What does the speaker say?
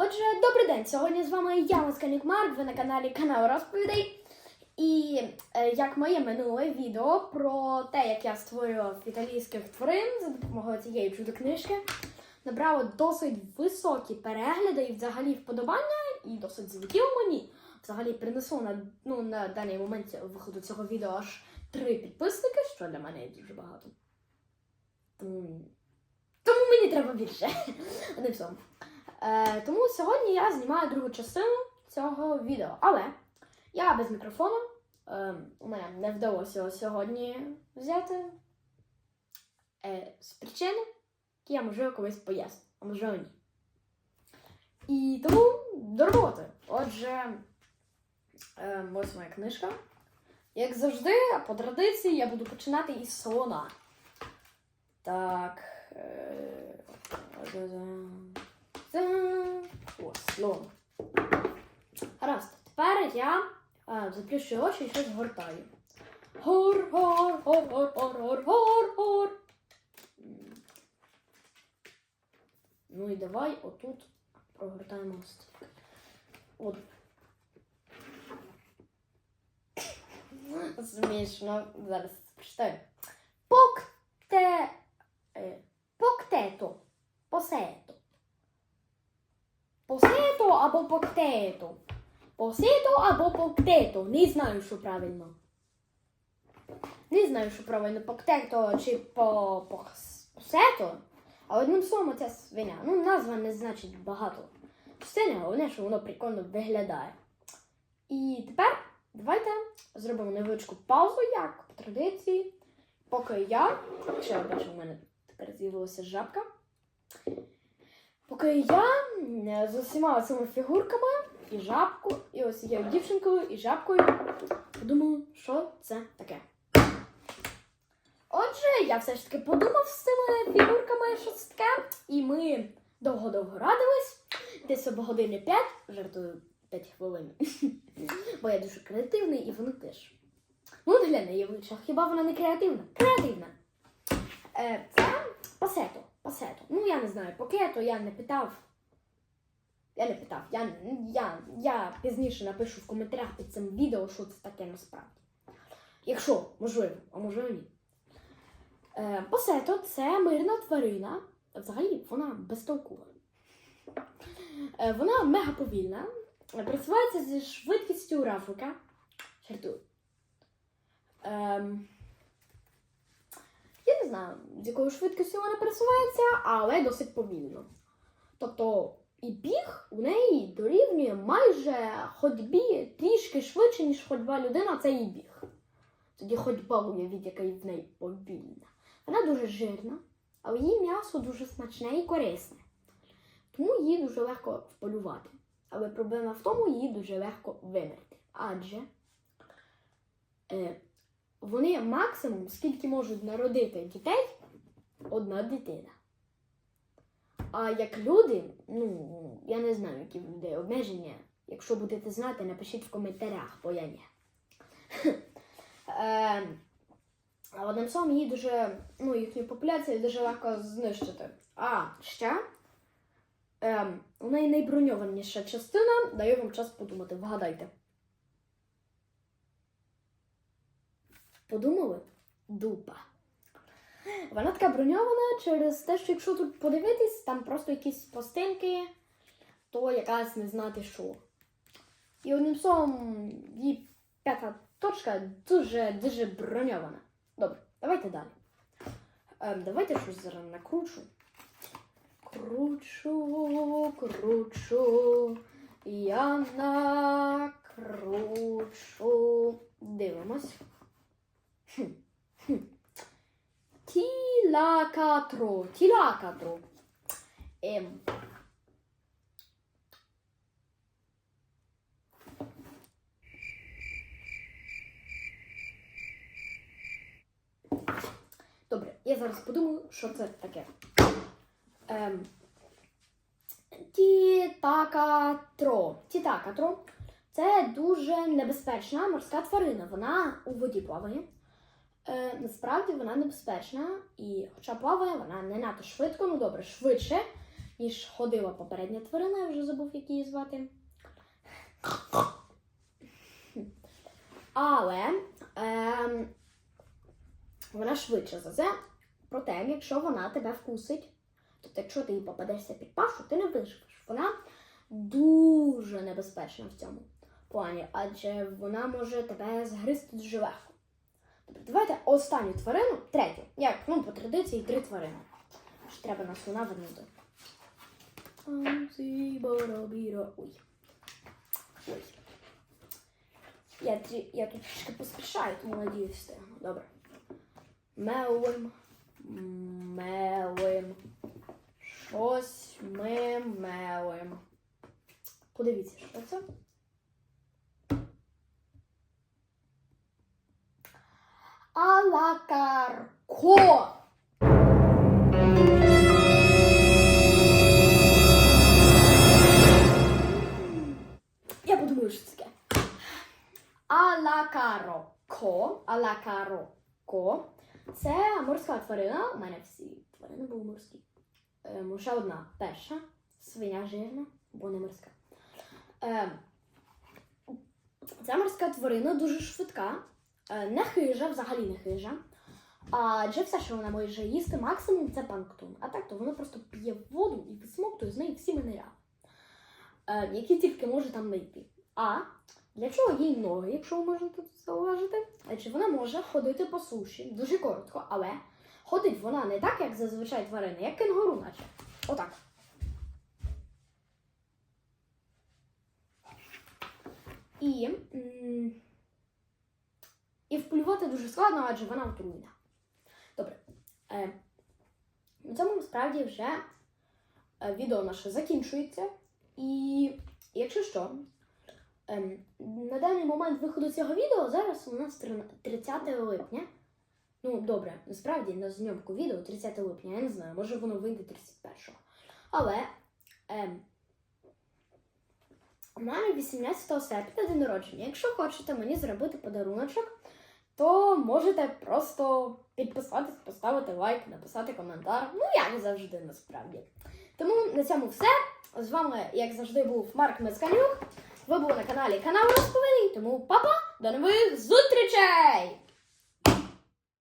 Отже, добрий день! Сьогодні з вами я, Москалік Марк, ви на каналі Канал Розповідей. І е, як моє минуле відео про те, як я створював італійських тварин за допомогою цієї чудо-книжки, набрало досить високі перегляди і взагалі вподобання, і досить залетіло мені. Взагалі принесло на, ну, на даний момент виходу цього відео аж три підписники, що для мене є дуже багато. Тому мені треба більше. Не всьому. Е, тому сьогодні я знімаю другу частину цього відео. Але я без мікрофону. Е, мене не вдалося його сьогодні взяти е, з причини, які я можливо колись поясню, а можливо ні. І тому до роботи. Отже, е, ось моя книжка. Як завжди, по традиції я буду починати із слона. Так. Е, о, слон. Гаразд. Тепер я а, заплющую очі і щось гортаю. Гор, гор, гор, гор, гор, гор, гор, гор. Ну і давай отут прогортаємо стільки. От. Смішно. Зараз прочитаю. Е, Поктето. Посето. Або поктето. Посето або поктето. Не знаю, що правильно. Не знаю, що правильно поктето чи по, по посето. А одним словом, ця свиня. Ну, назва не значить багато. Частина, головне, що воно прикольно виглядає. І тепер давайте зробимо невеличку паузу, як по традиції. Поки я, ще я бачу, в мене тепер з'явилася жабка. Поки я е, з усіма цими фігурками і жабку, і ось цією дівчинкою, і жабкою подумаю, що це таке. Отже, я все ж таки подумав з цими фігурками, що це таке, і ми довго-довго радились. Десь об години 5, жартую 5 хвилин. Бо я дуже креативний і вони теж. Ну, для неї. Хіба вона не креативна? Креативна. Е, це пасето. Пасето. Ну, я не знаю, покето, я не питав. Я не питав. Я, я, я пізніше напишу в коментарях під цим відео, що це таке насправді. Якщо, можливо, а можливо ні. Е, пасето це мирна тварина. Взагалі вона безтолкова. Е, вона мега повільна. Е, Присувається зі швидкістю рафика. Жартую. Не знаю, з якою швидкістю вона пересувається, але досить повільно. Тобто і біг у неї дорівнює майже ходьбі трішки швидше, ніж ходьба людина, це і біг. Тоді ходьба уявіть, яка в неї повільна. Вона дуже жирна, але її м'ясо дуже смачне і корисне. Тому її дуже легко вполювати. Але проблема в тому, її дуже легко вимерти. Адже е, вони максимум, скільки можуть народити дітей, одна дитина. А як люди, ну, я не знаю, які в людей обмеження. Якщо будете знати, напишіть в коментарях, бо я ні. Е, А одним словом, її дуже, ну, їхню популяцію дуже легко знищити. А ще ем, у неї найброньованіша частина, даю вам час подумати, вгадайте. Подумали? Дупа. Вона така броньована через те, що якщо тут подивитись, там просто якісь пластинки, то якась не знати що. І одним словом, її п'ята точка дуже дуже броньована. Добре, давайте далі. Ем, давайте щось зараз накручу. Кручу, кручу. Я накручу. Дивимось. Тілакатро. Тілакатро. Ем. Добре, я зараз подумаю, що це таке. Ем. Тітакатро. Тітакатро це дуже небезпечна морська тварина. Вона у воді плаває. Е, насправді вона небезпечна, і хоча плаває, вона не надто швидко, ну добре, швидше, ніж ходила попередня тварина, я вже забув, як її звати. Але ем, вона швидше за це. Проте, якщо вона тебе вкусить, тобто якщо ти їй попадешся під пашу, ти не виживеш. Вона дуже небезпечна в цьому плані, адже вона може тебе згризти. Тобто, давайте останню тварину, третю. Як, ну, по традиції три тварини. Що треба на слона вернути. Ой. Ой. Я, я тут трішки поспішаю, тому надіюсь встигну. Добре. Мелим. Мелим. Щось ми мелим. Подивіться, що це. Алакарко. Я подумаю, що це таке. Алакароко. Алакароко. Це морська тварина. У мене всі тварини були морські. Ем, ще одна перша. Свиня жирна, бо не морська. Ем, Ця морська тварина дуже швидка, е, не хижа, взагалі не хижа. Адже все, що вона може їсти, максимум це планктон. А так то вона просто п'є воду і висмоктує з неї всі мінерали, е, які тільки може там знайти. А для чого їй ноги, якщо ви можете тут зауважити? Адже вона може ходити по суші дуже коротко, але ходить вона не так, як зазвичай тварини, як кенгуру, наче. Отак. І, і вплювати дуже складно, адже вона отруйна. Добре. Е, на цьому насправді вже е, відео наше закінчується. І якщо що, ем, на даний момент виходу цього відео зараз у нас 30 липня. Ну, добре, насправді на зйомку відео 30 липня, я не знаю, може воно вийде 31-го. Але ем, у мене 18 серпня день народження. Якщо хочете мені зробити подаруночок, то можете просто підписатись, поставити лайк, написати коментар. Ну, як завжди, насправді. Тому на цьому все. З вами, як завжди, був Марк Мескалюк. Ви були на каналі Канал Розповідей, тому папа, до нових зустрічей!